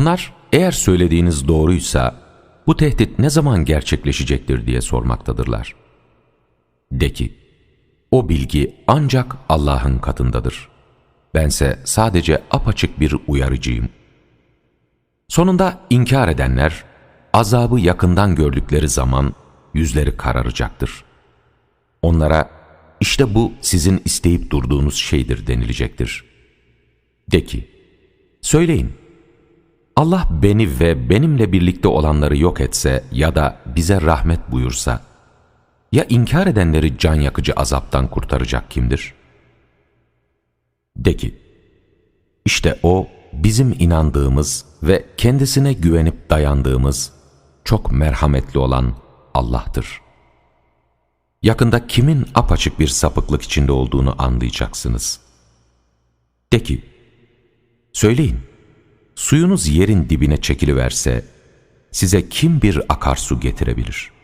Onlar eğer söylediğiniz doğruysa bu tehdit ne zaman gerçekleşecektir diye sormaktadırlar. De ki, o bilgi ancak Allah'ın katındadır. Bense sadece apaçık bir uyarıcıyım. Sonunda inkar edenler, azabı yakından gördükleri zaman yüzleri kararacaktır. Onlara, işte bu sizin isteyip durduğunuz şeydir denilecektir. De ki, söyleyin, Allah beni ve benimle birlikte olanları yok etse ya da bize rahmet buyursa, ya inkar edenleri can yakıcı azaptan kurtaracak kimdir? De ki, işte o bizim inandığımız ve kendisine güvenip dayandığımız çok merhametli olan Allah'tır. Yakında kimin apaçık bir sapıklık içinde olduğunu anlayacaksınız. De ki, söyleyin, suyunuz yerin dibine çekiliverse, size kim bir akarsu getirebilir?''